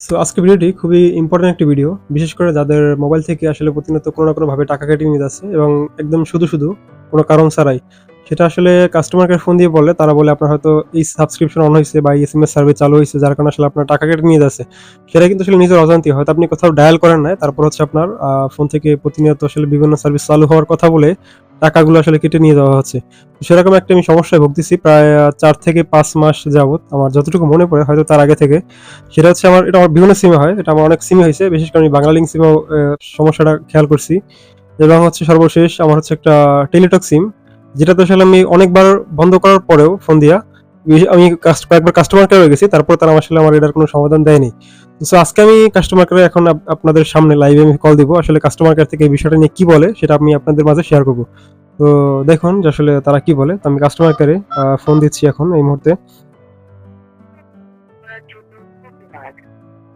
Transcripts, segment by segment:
So আজকে ভিডিওটি খুবই ইম্পর্টেন্ট একটি ভিডিও বিশেষ করে যাদের মোবাইল থেকে আসলে প্রতিনিয়ত কোনো না কোনোভাবে টাকা কেটে নিয়ে যাচ্ছে এবং একদম শুধু শুধু কোনো কারণ ছাড়াই। সেটা আসলে কাস্টমারকে ফোন দিয়ে বললে তারা বলে আপনার হয়তো এই সাবস্ক্রিপশন অন হয়েছে বা এস এম এস সার্ভিস চালু হয়েছে, যার কারণে আসলে আপনার টাকা কেটে নিয়ে যাচ্ছে। সেটা কিন্তু আসলে নিজের অজান্তি হয়তো আপনি কোথাও ডায়াল করেন নাই, তারপর হচ্ছে আপনার ফোন থেকে প্রতিনিয়ত আসলে বিভিন্ন সার্ভিস চালু হওয়ার কথা বলে টাকাগুলো আসলে কেটে নিয়ে যাওয়া হচ্ছে। সেরকম একটা আমি সমস্যায় ভুগতেছি, প্রায় চার থেকে পাঁচ মাস যাবৎ আমার যতটুকু মনে পড়ে, হয়তো তার আগে থেকে। সেটা হচ্ছে আমার, এটা আমার বিভিন্ন সিমে হয়, এটা আমার অনেক সিমে হয়েছে, বিশেষ করে আমি বাংলালিং সিমেও সমস্যাটা খেয়াল করছি। এবং হচ্ছে সর্বশেষ আমার হচ্ছে একটা টেলিটক সিম যেটা তো আসলে আমি অনেকবার বন্ধ করার পরেও ফোন দিয়া আমি কয়েকবার কাস্টমার কেয়ারে গেছি, তারপর তারা আসলে আমার এটার কোনো সমাধান দেয়নি। তো আজকে আমি কাস্টমার কেয়ারে এখন আপনাদের সামনে লাইভে আমি কল দিব। আসলে কাস্টমার কেয়ার থেকে এই বিষয়টা নিয়ে কি বলে, সেটা আমি আপনাদের মাঝে শেয়ার করব। তো দেখুন যে আসলে তারা কি বলে। আমি কাস্টমার কেয়ারে ফোন দিচ্ছি এখন এই মুহূর্তে।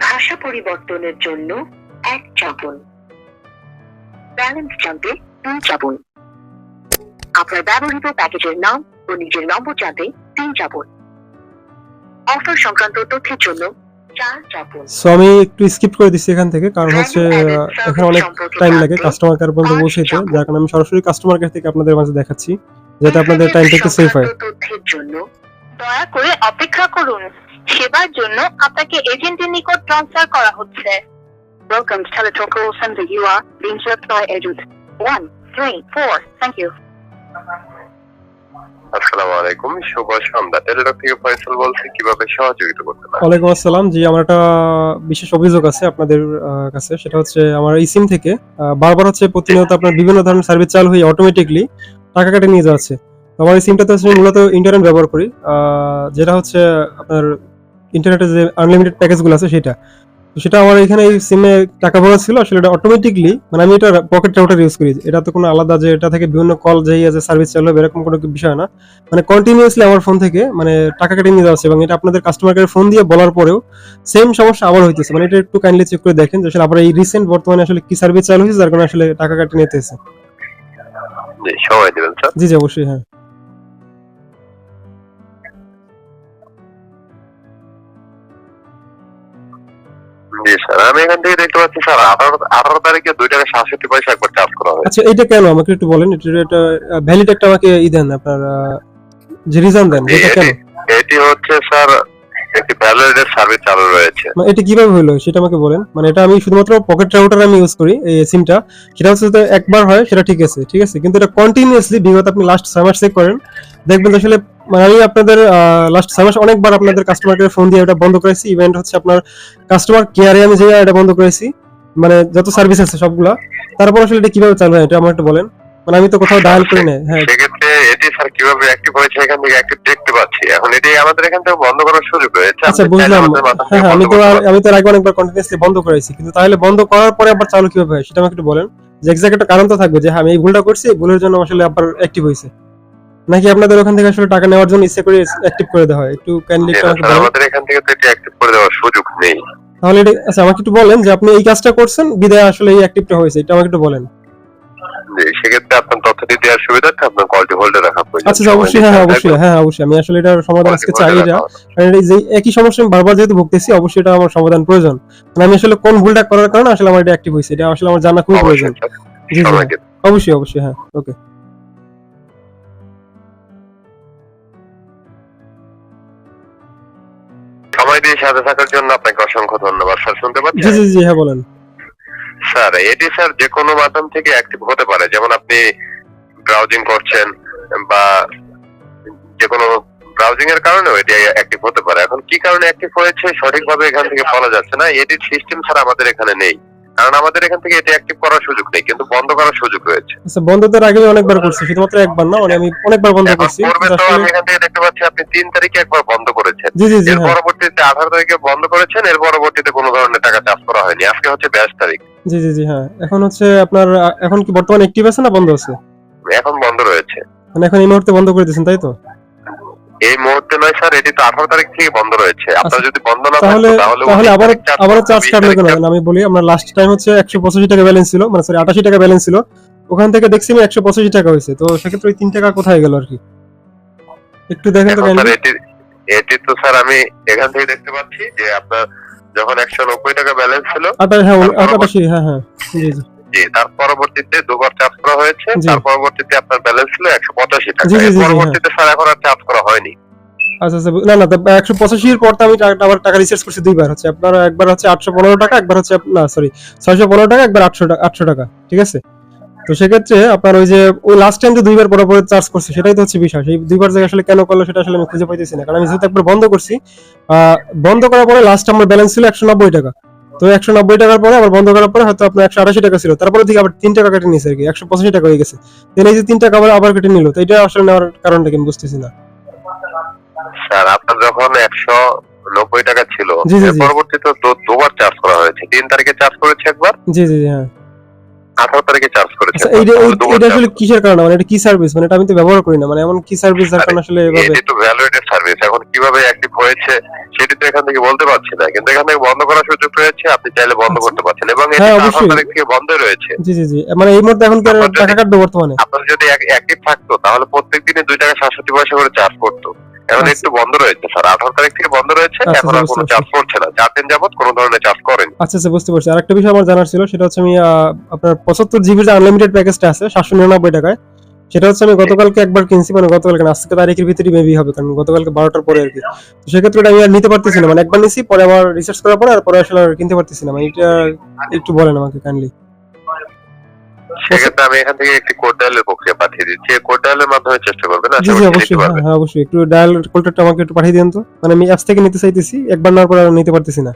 ভাষা পরিবর্তনের জন্য এক ব্যালেন্স জানতে দুই আপনার ব্যবহৃত প্যাকেজের নাম ও নিজের নম্বর জানতে তিন চাপুন। অফার সংক্রান্ত তথ্যের জন্য সো আমি একটু স্কিপ করে দিচ্ছি এখান থেকে কারণ হচ্ছে এখানে অনেক টাইম লাগে কাস্টমার কেয়ার পর্যন্ত পৌঁছাইতে যার কারণে আমি সরাসরি কাস্টমার কেয়ার থেকে আপনাদের মাঝে দেখাচ্ছি যাতে আপনাদের টাইমটা একটু সেভ হয়। দয়া করে অপেক্ষা করুন। সেবার জন্য আপনাকে এজেন্টের নিকট ট্রান্সফার করা হচ্ছে। Welcome to Teletalk being served by agent. Thank you. আসসালামু আলাইকুম। টেলিটক থেকে ফয়সাল বলছি, কীভাবে সহযোগিতা করতে পারি? ওয়ালাইকুম আসসালাম। জি, আমার একটা বিশেষ অভিযোগ আছে আপনাদের কাছে। সেটা হচ্ছে আমার এই সিম থেকে বারবার হচ্ছে প্রতিনিয়ত আপনার বিভিন্ন ধরনের সার্ভিস চালু হয়ে অটোমেটিকলি টাকা কেটে নিয়ে যাচ্ছে। আমার এই সিমটাতে আমি মূলত ইন্টারনেট ব্যবহার করি যেটা হচ্ছে আপনার ইন্টারনেটের যে আনলিমিটেড প্যাকেজগুলো আছে সেটা। সেটা আমার এখানে এই সিমে টাকা ভরা ছিল আসলে এটা অটোমেটিকলি মানে আমি এটা পকেট রাউটার ইউজ করি। এটা তো কোনো আলাদা যে এটা থেকে বিভিন্ন কল যাই আছে সার্ভিস চালু হবে এরকম কোনো বিষয় না। মানে কন্টিনিউয়াসলি আমার ফোন থেকে মানে টাকা কেটে নিয়ে যাচ্ছে এবং এটা আপনাদের কাস্টমার কেয়ার ফোন দিয়ে বলার পরেও সেম সমস্যা আবার হইতেছে। মানে এটা একটু কাইন্ডলি চেক করে দেখেন যে আসলে আবার এই রিসেন্ট বর্তমানে আসলে কি সার্ভিস চালু হয়েছে যার কারণে আসলে টাকা কেটে নিতেছে। সময় দিবেন স্যার জি জি অবশ্যই হ্যাঁ। জি স্যার। আমি এখান থেকে দেখতে পাচ্ছি স্যার আঠারো আঠারো তারিখে দুই টাকা সাতষট্টি পয়সা একবার চার্জ করা আচ্ছা এটা কেন? আমাকে একটু বলেন এটা এটা ভ্যালিড একটা আমাকে ই দেন আপনার যে রিজন দেন এটা কেন? এটি হচ্ছে স্যার একটি সার্ভিস চালু রয়েছে। মানে এটা কীভাবে হলো? সেটা আমাকে বলেন। মানে এটা আমি শুধুমাত্র পকেট রাউটার আমি ইউজ করি এই সিমটা সেটা হচ্ছে একবার হয় সেটা ঠিক আছে ঠিক আছে? কিন্তু এটা কন্টিনিউয়াসলি বিগত আপনি লাস্ট ছয় মাস চেক করেন দেখবেন আসলে মানে আমি আপনাদের লাস্ট ছয় মাস অনেকবার আপনাদের কাস্টমার কেয়ার ফোন দিয়ে এটা বন্ধ করেছি। ইভেন্ট হচ্ছে আপনার কাস্টমার কেয়ারে আমি যে এটা বন্ধ করেছি। মানে যত সার্ভিস আছে সবগুলা। তারপর আসলে এটা কীভাবে চালু হয় এটা আমার একটু বলেন। মানে আমি তো কোথাও ডায়াল করি না হ্যাঁ। এটি স্যার কীভাবে অ্যাক্টিভ হয়েছে এখান থেকে অ্যাক্টিভ দেখতে পাচ্ছি। এখন এটি আমাদের এখান থেকে বন্ধ করার সুযোগ রয়েছে। আচ্ছা বুঝলাম। হ্যাঁ হ্যাঁ, আমি তো। আমি তো আগে অনেকবার বন্ধ করেছি কিন্তু তাহলে বন্ধ করার পরে আবার চালু কীভাবে হয়? সেটা আমাকে একটু বলেন। যে এক্সাক্ট একটা কারণ তো থাকবে যে হ্যাঁ আমি এই ভুলটা করছি এই ভুলের জন্য আসলে আবার অ্যাক্টিভ হয়েছে। নাকি আপনাদের ওখান থেকে আসলে টাকা নেওয়ার জন্য ইচ্ছে করে অ্যাক্টিভ করে দেওয়া হয়? একটু কাইন্ডলি একটু আমাদের এখান থেকে তো এটি অ্যাক্টিভ করে দেওয়ার সুযোগ নেই। তাহলে এটা আচ্ছা আমাকে একটু বলেন যে আপনি এই কাজটা করছেন বিদায় আসলে এই অ্যাক্টিভটা হয়েছে এটা আমাকে একটু বলেন। সেক্ষেত্রে আপনার তথ্যটি দেওয়ার সুবিধার্থে আপনার কলটি হোল্ডে রাখা প্রয়োজন। আচ্ছা অবশ্যই হ্যাঁ হ্যাঁ, অবশ্যই হ্যাঁ অবশ্যই। আমি আসলে এটার সমাধান আজকে চাই এটা। কারণ এই যে একই সমস্যা আমি বারবার যেহেতু ভুগতেছি অবশ্যই এটা আমার সমাধান প্রয়োজন। মানে আমি আসলে কোন ভুলটা করার কারণে আসলে আমার এটা অ্যাক্টিভ হয়েছে এটা আসলে আমার জানা খুবই প্রয়োজন। অবশ্যই জি জি হ্যাঁ। অবশ্যই অবশ্যই হ্যাঁ ওকে। সময় দিয়ে সাথে থাকার জন্য আপনাকে অসংখ্য ধন্যবাদ স্যার। শুনতে জি জি জি হ্যাঁ বলেন। স্যার এটি স্যার যে কোনো মাধ্যম থেকে অ্যাক্টিভ হতে পারে। যেমন আপনি ব্রাউজিং করছেন বা যে কোনো ব্রাউজিং এর কারণেও এটি অ্যাক্টিভ হতে পারে। এখন কি কারণে অ্যাক্টিভ হয়েছে সঠিকভাবে এখান থেকে বলা যাচ্ছে না। এটির সিস্টেম স্যার আমাদের এখানে নেই। কারণ আমাদের এখান থেকে এটি অ্যাক্টিভ করার সুযোগ নেই কিন্তু বন্ধ করার সুযোগ রয়েছে। আচ্ছা বন্ধ তো আগে অনেকবার করছি শুধুমাত্র একবার না মানে আমি অনেকবার বন্ধ করছি। তো আমি এখান থেকে দেখতে পাচ্ছি আপনি তিন তারিখে একবার বন্ধ করেছেন। জি জি জি এর হ্যাঁ। পরবর্তীতে আঠারো তারিখে বন্ধ করেছেন এর পরবর্তীতে কোনো ধরনের টাকা করা হয়নি। আজকে হচ্ছে বাইশ তারিখ। জি জি জি হ্যাঁ। এখন হচ্ছে আপনার এখন কি বর্তমানে অ্যাক্টিভ আছে না বন্ধ আছে? এখন বন্ধ রয়েছে। মানে এখন এই মুহূর্তে বন্ধ করে দিয়েছেন তাই তো? এই মুহূর্তে নয় স্যার এটি তো আঠারো তারিখ থেকে বন্ধ রয়েছে। আপনার আচ্ছা, যদি বন্ধ না তাহলে তাহলে আবার করতো, চার্জ তারিখ কেন আমি বলি আমরা লাস্ট টাইম হচ্ছে একশো পঁচাশি টাকা ব্যালেন্স ছিল মানে সরি আটাশি টাকা ব্যালেন্স ছিল। ওখান থেকে দেখছি আমি একশো পঁচাশি টাকা হয়েছে। তো সেক্ষেত্রে ওই তিন টাকা কোথায় গেল আর কি? একটু দেখেন তো এটি তো স্যার আমি এখান থেকে দেখতে পাচ্ছি যে আপনার যখন একশো নব্বই টাকা ব্যালেন্স ছিল হ্যাঁ হ্যাঁ হ্যাঁ জি তার পরবর্তীতে দুবার চার্জ করা হয়েছে তার পরবর্তীতে আপনার ব্যালেন্স ছিল একশো পঁচাশি টাকা। এর পরবর্তীতে স্যার এখন আর চার্জ করা হয়নি। আচ্ছা আচ্ছা না না একশো পঁচাশির পর তো আমি টাকা- আবার টাকা রিচার্জ করছি দুইবার হচ্ছে আপনার একবার হচ্ছে আটশো পনেরো টাকা একবার হচ্ছে না সরি ছয়শো পনেরো টাকা একবার আটশো টাকা আটশো টাকা ঠিক আছে? তো সেক্ষেত্রে আপনার ওই যে ওই লাস্ট টাইম যে দুইবার পরে পরে চার্জ করছে সেটাই তো হচ্ছে বিষয়। সেই দুইবার জায়গায় আসলে কেন করল সেটা আসলে আমি খুঁজে পাইতেছি না। কারণ আমি যেহেতু একবার বন্ধ করছি বন্ধ করার পরে লাস্ট আমার ব্যালেন্স ছিল একশো নব্বই টাকা। তো একশো নব্বই টাকার পরে আবার বন্ধ করার পরে হয়তো আপনার একশো আটাশি টাকা ছিল। তারপরে থেকে আবার তিন টাকা কেটে নিয়েছে আর কি একশো পঁচাশি টাকা হয়ে গেছে। তো এই যে তিন টাকা আবার আবার কেটে নিল। তো এটা আসলে নেওয়ার কারণটা কি আমি বুঝতেছি না। স্যার আপনার যখন একশো নব্বই টাকা ছিল। পরবর্তীতে দুবার চার্জ করা হয়েছে। তিন তারিখে চার্জ করেছে একবার? জি জি হ্যাঁ। আঠারো তারিখে চার্জ করেছে। আচ্ছা এটা আসলে কিসের কারণে? মানে এটা কি সার্ভিস মানে এটা আমি তো ব্যবহার করি না। মানে এমন কি সার্ভিস যার কারণে আসলে এভাবে এটি তো ভ্যালুয়েটেড সার্ভিস এখন কীভাবে অ্যাক্টিভ হয়েছে সেটি তো এখান থেকে বলতে পারছি না। কিন্তু এখান থেকে বন্ধ করার সুযোগ রয়েছে আপনি চাইলে বন্ধ আচ্ছা। করতে পারছেন। এবং এটি হ্যাঁ, আঠারো তারিখ থেকে বন্ধ রয়েছে। জি জি জি। মানে এই মুহূর্তে এখন টাকা কাটবে বর্তমানে। আপনার যদি অ্যাক্টিভ থাকতো তাহলে প্রত্যেক দিনে দুই টাকা সাতষট্টি পয়সা করে চার্জ করতো। এখন আচ্ছা। একটু বন্ধ রয়েছে স্যার। আঠারো তারিখ থেকে বন্ধ রয়েছে আচ্ছা, এখন আর কোনো। চার্জ না। চার দিন যাবত কোনো ধরনের চার্জ করেনি। আচ্ছা আচ্ছা বুঝতে পারছি। আরেকটা বিষয় আমার জানার ছিল সেটা হচ্ছে আমি আপনার পঁচাত্তর জিবির যে আনলিমিটেড প্যাকেজটা আছে সাতশো নিরানব্বই টাকায় সেটা হচ্ছে আমি গতকালকে একবার কিনছি মানে গতকালকে আজকে তারিখের ভিতরে মেবি হবে কারণ গতকালকে বারোটার পরে আর কি। তো সেক্ষেত্রে এটা আমি আর নিতে পারতেছি না। মানে একবার নিছি পরে আবার রিসার্চ করার পরে আর পরে আসলে আর কিনতে পারতেছি না। মানে এটা একটু বলেন আমাকে কাইন্ডলি সেক্ষেত্রে আমি এখান থেকে একটি কোড ডায়ালের প্রক্রিয়া পাঠিয়ে দিচ্ছি। কোড ডায়ালের মাধ্যমে চেষ্টা করবেন। জি জি অবশ্যই হ্যাঁ হ্যাঁ অবশ্যই। একটু ডায়াল কোল্টারটা আমাকে একটু পাঠিয়ে দিন তো। মানে আমি অ্যাপস থেকে নিতে চাইতেছি একবার নেওয়ার পর আর নিতে পারতেছি না।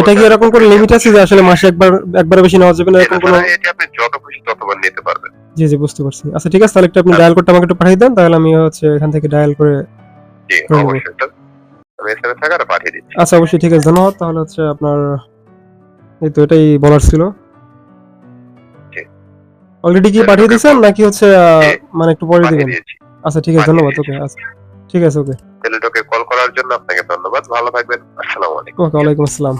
এটা কি এরকম করে লিমিট আছে যে আসলে মাসে একবার একবার বেশি নেওয়া যাবে না এরকম কোনো? এটি আপনি যত খুশি ততবার নিতে পারবেন। জি জি বুঝতে পারছি। আচ্ছা ঠিক আছে তাহলে একটু আপনি ডায়াল কোডটা আমাকে একটু পাঠিয়ে দেন তাহলে আমি হচ্ছে এখান থেকে ডায়াল করে জি অবশ্যই। আমি এসএমএস আকারে পাঠিয়ে দিচ্ছি। আচ্ছা অবশ্যই ঠিক আছে ধন্যবাদ। তাহলে হচ্ছে আপনার এই তো এটাই বলার ছিল। অলরেডি কি পাঠিয়ে দিয়েছেন? নাকি হচ্ছে মানে একটু পরে দিবেন? আচ্ছা ঠিক আছে ধন্যবাদ ওকে আচ্ছা। ঠিক আছে ওকে। টেলিটকে কল করার জন্য আপনাকে ধন্যবাদ। ভালো থাকবেন। আসসালামু আলাইকুম। ওকে ওয়ালাইকুম আসসালাম।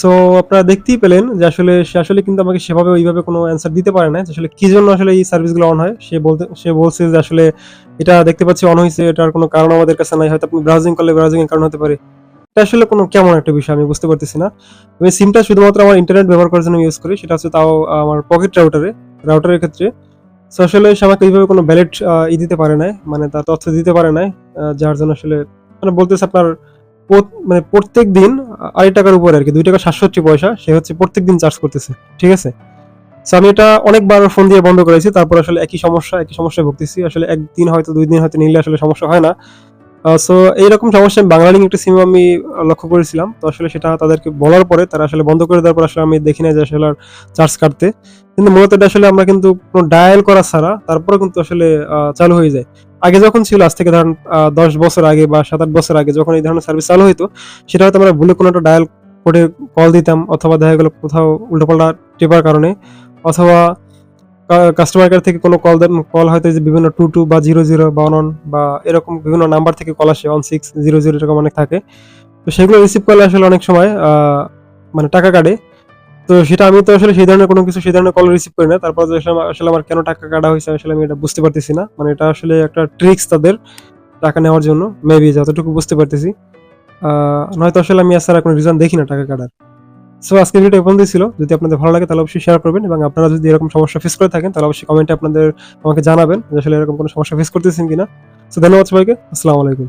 সো আপনারা দেখতেই পেলেন যে আসলে সে আসলে কিন্তু আমাকে সেভাবে ওইভাবে কোনো অ্যান্সার দিতে পারে না আসলে কি জন্য আসলে এই সার্ভিসগুলো অন হয়? সে বলতে সে বলছে যে আসলে এটা দেখতে পাচ্ছি অন হয়েছে এটার কোনো কারণ আমাদের কাছে নাই। হয়তো আপনি ব্রাউজিং করলে ব্রাউজিং এর কারণ হতে পারে। এটা আসলে কোনো কেমন একটা বিষয়, আমি বুঝতে পারতেছি না। আমি সিমটা শুধুমাত্র আমার ইন্টারনেট ব্যবহার করার জন্য ইউজ করি, সেটা হচ্ছে তাও আমার পকেট রাউটারে রাউটারের ক্ষেত্রে। সো আসলে সে আমাকে এইভাবে কোনো ব্যালেট ই দিতে পারে না মানে তার তথ্য দিতে পারে না যার জন্য আসলে মানে বলতেছে আপনার মানে প্রত্যেক দিন আড়াই টাকার উপরে আর কি দুই টাকা সাতষট্টি পয়সা, সে হচ্ছে প্রত্যেক দিন চার্জ করতেছে, ঠিক আছে? সো আমি এটা অনেকবার ফোন দিয়ে বন্ধ করেছি, তারপর আসলে একই সমস্যা, একই সমস্যায় ভুগতেছি। আসলে একদিন হয়তো, দুই দিন হয়তো নিলে আসলে সমস্যা হয় না। সো এইরকম সমস্যা আমি বাংলালিং একটা সিম আমি লক্ষ্য করেছিলাম। তো আসলে সেটা তাদেরকে বলার পরে তারা আসলে বন্ধ করে দেওয়ার পর আসলে আমি দেখি না যে আসলে আর চার্জ কাটতে। কিন্তু মূলত এটা আসলে আমরা কিন্তু কোনো ডায়াল করা ছাড়া তারপরে কিন্তু আসলে চালু হয়ে যায়। আগে যখন ছিল, আজ থেকে ধরেন দশ বছর আগে বা সাত আট বছর আগে যখন এই ধরনের সার্ভিস চালু হতো সেটা হয়তো আমরা ভুলে কোনো একটা ডায়াল করে কল দিতাম অথবা দেখা গেলো কোথাও উল্টোপাল্টা টেপার কারণে অথবা কাস্টমার কেয়ার থেকে কোনো কল দেন কল হয়তো যে বিভিন্ন টু টু বা জিরো জিরো বা অন বা এরকম বিভিন্ন নাম্বার থেকে কল আসে ওয়ান সিক্স জিরো জিরো এরকম অনেক থাকে। তো সেগুলো রিসিভ করলে আসলে অনেক সময় মানে টাকা কাটে। তো সেটা আমি তো আসলে সেই ধরনের কোনো কিছু সেই ধরনের কল রিসিভ করি না। তারপর আসলে আমার- কেন টাকা কাটা হয়েছে আসলে আমি এটা বুঝতে পারতেছি না। মানে এটা আসলে একটা ট্রিক্স তাদের টাকা নেওয়ার জন্য। মেবি যতটুকু বুঝতে পারতেছি। নয়তো আসলে আমি এছাড়া কোনো রিজন দেখি না টাকা কাটার। সো আজকের ভিডিও এ ছিল। যদি আপনাদের ভালো লাগে, তাহলে অবশ্যই শেয়ার করবেন এবং আপনারা যদি এরকম সমস্যা ফেস করে থাকেন, তাহলে অবশ্যই কমেন্টে আপনাদের আমাকে জানাবেন আসলে এরকম কোনো সমস্যা ফেস করতেছেন কিনা। সো ধন্যবাদ সবাইকে। আসসালামু আলাইকুম।